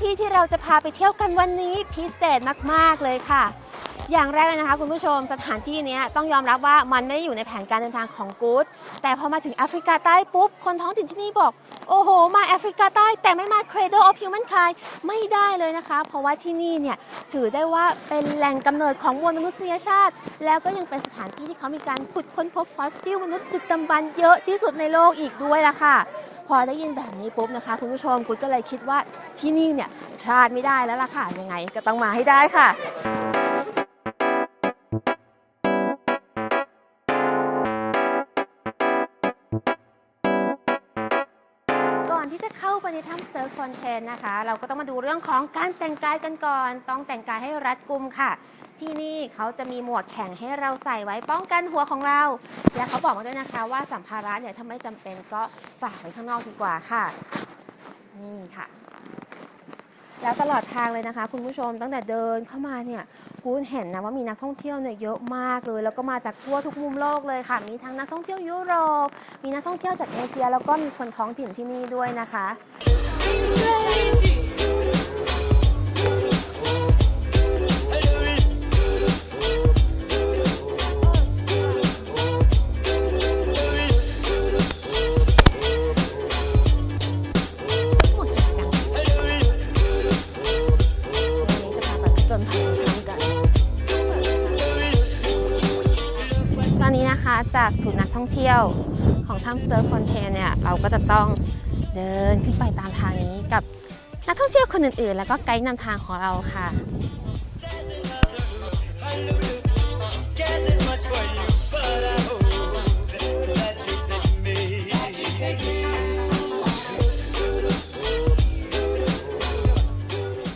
ที่ที่เราจะพาไปเที่ยวกันวันนี้พิเศษมากๆเลยค่ะ อย่างแรกเลยนะคะคุณผู้ชมสถานที่นี้ต้องยอมรับว่ามันไม่ได้อยู่ในแผนการเดินทางของกู๊ดแต่พอมาถึงแอฟริกาใต้ปุ๊บ คนท้องถิ่นที่นี่บอก โอ้โห มาแอฟริกาใต้แต่ไม่มา Cradle of Humankind ไม่ได้เลยนะคะ เพราะว่าที่นี่เนี่ยถือได้ว่าเป็นแหล่งกำเนิดของมวลมนุษยชาติ แล้วก็ยังเป็นสถานที่ที่เขามีการขุดค้นพบฟอสซิลมนุษย์ดึกดำบรรพ์เยอะที่สุดในโลกอีกด้วยล่ะค่ะ พอได้ยินแบบนี้ปุ๊บนะคะ คุณผู้ชมกุ๊ดก็เลยคิดว่าที่นี่เนี่ยพลาดไม่ได้แล้วล่ะค่ะยังไงก็ต้องมาให้ได้ค่ะ ที่จะเข้าไปในถ้ำสเตอร์คอนเทนต์นะคะ เราก็ต้องมาดูเรื่องของการแต่งกายกันก่อน ต้องแต่งกายให้รัดกุมค่ะ ที่นี่เขาจะมีหมวกแข่งให้เราใส่ไว้ป้องกันหัวของเรา และเขาบอกมาด้วยนะคะว่าสัมภาระเนี่ยถ้าไม่จำเป็นก็ฝากไว้ข้างนอกดีกว่าค่ะ นี่ค่ะ แล้วตลอดทางเลยนะคะ คุณผู้ชมตั้งแต่เดินเข้ามาเนี่ยคุณเห็นนะว่ามีนักท่องเที่ยวเนี่ยเยอะมากเลย แล้วก็มาจากทั่วทุกมุมโลกเลยค่ะ มีทั้งนักท่องเที่ยวยุโรป มีนักท่องเที่ยวจากเอเชีย แล้วก็มีคนท้องถิ่นที่นี่ด้วยนะคะ ท่องเที่ยวของถ้ำสเตอร์ฟอนเทนเนี่ยเราก็จะต้องเดินขึ้นไปตามทางนี้กับนักท่องเที่ยวคนอื่นๆ แล้วก็ไกด์นำทางของเราค่ะ Guess it's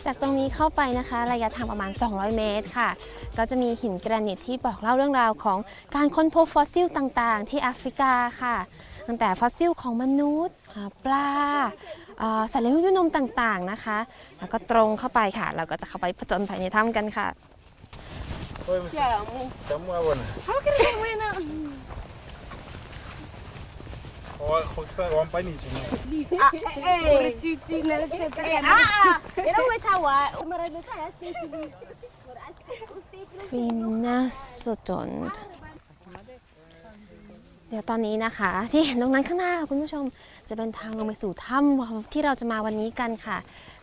จากตรงนี้เข้าไปนะคะระยะทางประมาณ 200 เมตรค่ะ ก็จะมีหินแกรนิตที่บอกเล่าเรื่องราวของการค้นพบฟอสซิลต่างๆ ที่แอฟริกาค่ะ ตั้งแต่ฟอสซิลของมนุษย์อ่าปลาอ่าสัตว์เลี้ยงลูกด้วยนมต่างๆนะคะ แล้วก็ตรงเข้าไปค่ะ เราก็จะเข้าไปผจญภัยในถ้ำกันค่ะ Estamos agora. Ó, Roxa, ó, um painite, né? ทรินาสจนเดี๋ยวตอนนี้นะคะ ที่เห็นตรงนั้นข้างหน้าคุณผู้ชมจะเป็นทางลงไปสู่ถ้ำที่เราจะมาวันนี้กันค่ะ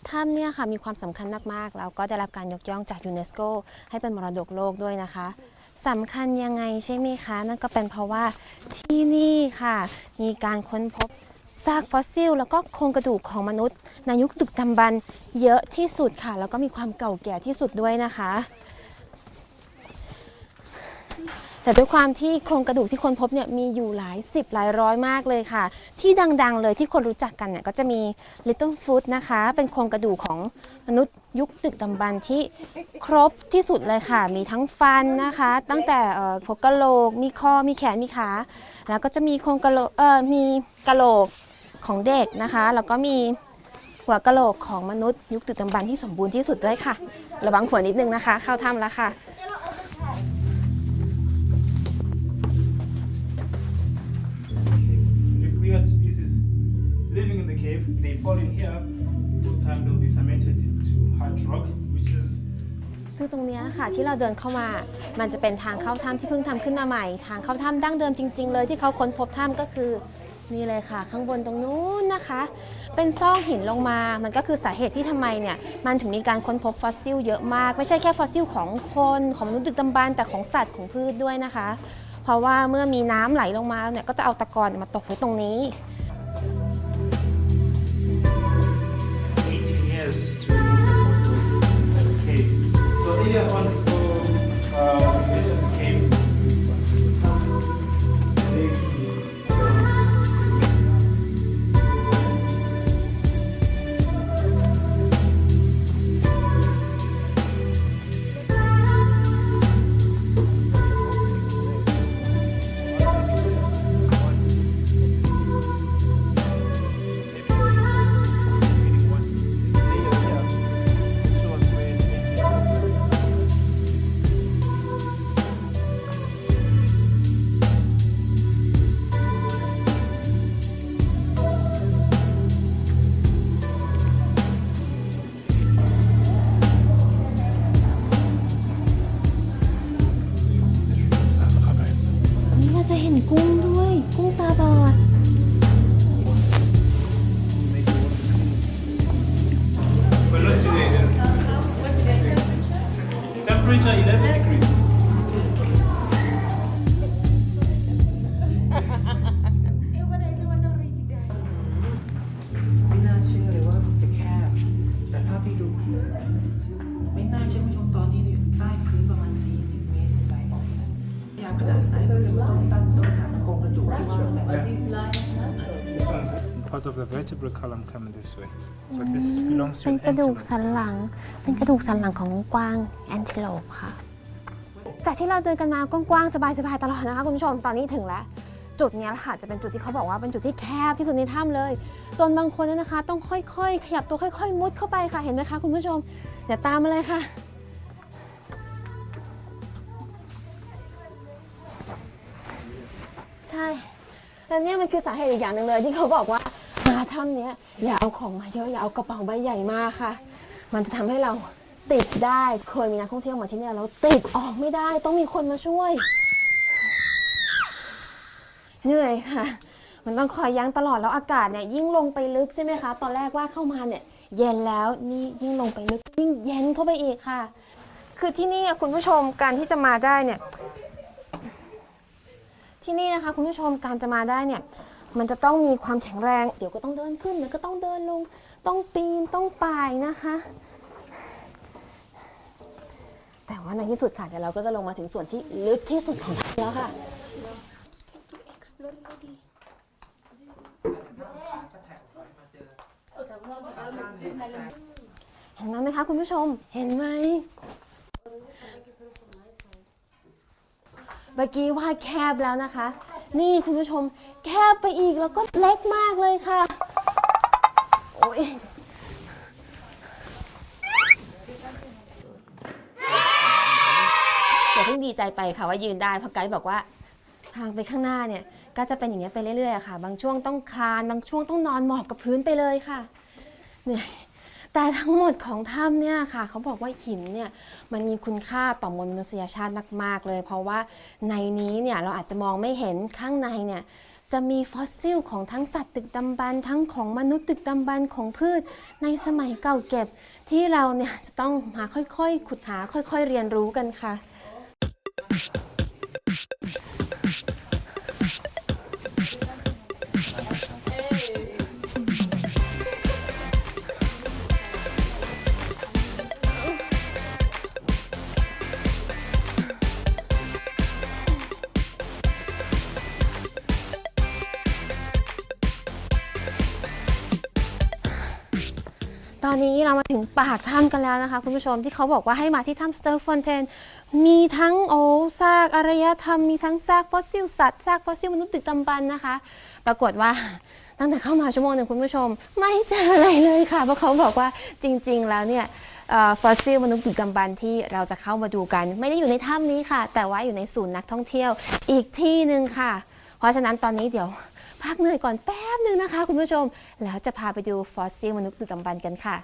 ถ้ำเนี่ยค่ะมีความสำคัญมากๆ แล้วก็ได้รับการยกย่องจากยูเนสโกให้เป็นมรดกโลกด้วยนะคะ สำคัญยังไงใช่ไหมคะ นั่นก็เป็นเพราะว่าที่นี่ค่ะ มีการค้นพบซากฟอสซิล แล้วก็โครงกระดูกของมนุษย์ในยุคดึกดำบรรพ์เยอะที่สุดค่ะ แล้วก็มีความเก่าแก่ที่สุดด้วยนะคะ แต่ด้วยความที่โครงกระดูกที่คนพบเนี่ยมีอยู่หลายสิบหลายร้อยมากเลยค่ะ ที่ดังๆเลยที่คนรู้จักกันเนี่ยก็จะมี Little Foot นะคะ เป็นโครงกระดูกของมนุษย์ยุคดึกดำบรรที่ครบที่สุดเลยค่ะ มีทั้งฟันนะคะ ตั้งแต่หัวกะโหลก มีคอ มีแขน มีขา แล้วก็จะมีโครงกะโหลกเออมีกะโหลกของเด็กนะคะ แล้วก็มีหัวกะโหลกของมนุษย์ยุคดึกดำบรรที่สมบูรณ์ที่สุดด้วยค่ะ ระวังหัวนิดนึงนะคะ เข้าถ้ำแล้วค่ะ We had species living in the cave, they fall in here, over time they'll be cemented into hard rock, which is ซึ่งตรงเนี้ยค่ะที่เราเดินเข้ามา มันจะเป็นทางเข้าถ้ำที่เพิ่งทำขึ้นมาใหม่ ทางเข้าถ้ำดั้งเดิมจริง ๆ เลยที่เขาค้นพบถ้ำก็คือนี่เลยค่ะ ข้างบนตรงนู้นนะคะ เป็นซอกหินลงมา มันก็คือสาเหตุที่ทำไมเนี่ยมันถึงมีการค้นพบฟอสซิลเยอะมาก ไม่ใช่แค่ฟอสซิลของคนของมนุษย์ดึกดำบรรพ์แต่ของสัตว์ของพืชด้วยนะคะ เพราะว่าเมื่อมีน้ำไหลลงมาเนี่ยก็จะเอาตะกอนมาตกไว้ตรงนี้ ATS, 3, here on 11 degrees. ไม่น่ Parts of the vertebral column coming this way. So this belongs to เป็น an กระดูก antelope. สันหลัง เป็นกระดูกสันหลังของกวางแอนติโลปค่ะ จากที่เราเดินกันมากว้างๆ สบายๆ ตลอดนะคะคุณผู้ชม ตอนนี้ถึงแล้ว จุดเนี้ยแหละค่ะจะเป็นจุดที่เขาบอกว่าเป็นจุดที่แคบที่สุดในถ้ำเลย จนบางคนเนี่ยนะคะ ต้องค่อยๆ ขยับตัวค่อยๆ มุดเข้าไปค่ะ เห็นไหมคะคุณผู้ชม เดี๋ยวตามมาเลยค่ะ ใช่ แล้วเนี่ยมันคือสาเหตุอีกอย่างหนึ่งเลยที่เขาบอกว่า มาถ้ำเนี้ยอย่าเอาของมาเยอะอย่าเอากระเป๋าใบใหญ่มากค่ะ มันจะทำให้เราติดได้เคยมีนักท่องเที่ยวมาที่เนี่ยแล้วติดออกไม่ได้ต้องมีคนมาช่วย เหนื่อยค่ะ มันต้องคอยยั้งตลอดแล้วอากาศเนี่ยยิ่งลงไปลึกใช่ไหมคะ ตอนแรกว่าเข้ามาเนี่ย เย็นแล้วนี่ยิ่งลงไปลึกยิ่งเย็นเข้าไปอีกค่ะ คือที่นี่อะคุณผู้ชมการที่จะมาได้เนี่ย ที่นี่นะคะ คุณผู้ชมการจะมาได้เนี่ย มันจะต้องมีความแข็งแรง เดี๋ยวก็ต้องเดินขึ้นเดี๋ยวก็ต้องเดินลง ต้องปีน ต้องป่ายนะคะ แต่ว่าในที่สุดค่ะ เดี๋ยวเราก็จะลงมาถึงส่วนที่ลึกที่สุดของถ้ำแล้วค่ะ เห็นไหมคะคุณผู้ชม เห็นไหมเมื่อกี้ว่าแคบแล้วนะคะ นี่คุณผู้ชมแคบไปอีกแล้วก็เล็กมากเลยค่ะ โอ้ยอย่าเพิ่งดีใจไปค่ะว่ายืนได้เพราะไกด์บอกว่าทางไปข้างหน้าเนี่ยก็จะเป็นอย่างนี้ไปเรื่อยๆค่ะ บางช่วงต้องคลาน บางช่วงต้องนอนหมอบกับพื้นไปเลยค่ะ เหนื่อย แต่ทั้งหมดของถ้ำเนี่ยค่ะ เขาบอกว่าหินเนี่ยมันมีคุณค่าต่อมนุษยชาติมาก ๆ เลย เพราะว่าในนี้เนี่ยเราอาจจะมองไม่เห็นข้างในเนี่ยจะมีฟอสซิลของทั้งสัตว์ตึกดำบรรทั้งของมนุษย์ตึกดำบรรของพืชในสมัยเก่าเก็บ ที่เราเนี่ยจะต้องมาค่อยๆ ขุดหาค่อย ๆ เรียนรู้กันค่ะ อนนี้เรามาถึงปากถ้ำกันแล้วนะคะ คุณผู้ชมที่เขาบอกว่าให้มาที่ถ้ำสเตอร์ฟอนเทนมีทั้งโอ้ซากอารยธรรม มีทั้งซากฟอสซิลสัตว์ซากฟอสซิลมนุษย์ตึกดำบรรนะคะ ปรากฏว่าตั้งแต่เข้ามาชั่วโมงหนึ่งคุณผู้ชม ไม่เจออะไรเลยค่ะ เพราะเขาบอกว่าจริง ๆ แล้วเนี่ยฟอสซิลมนุษย์ดึกดำบรรที่เราจะเข้ามาดูกัน ไม่ได้อยู่ในถ้ำนี้ค่ะ แต่ว่าอยู่ในศูนย์นักท่องเที่ยวอีกที่หนึ่งค่ะ เพราะฉะนั้นตอนนี้เดี๋ยว พักเหนื่อยก่อนแป๊บหนึ่งนะคะ คุณผู้ชม แล้วจะพาไปดูฟอสซิลมนุษย์ดึกดำบรรพ์กันค่ะ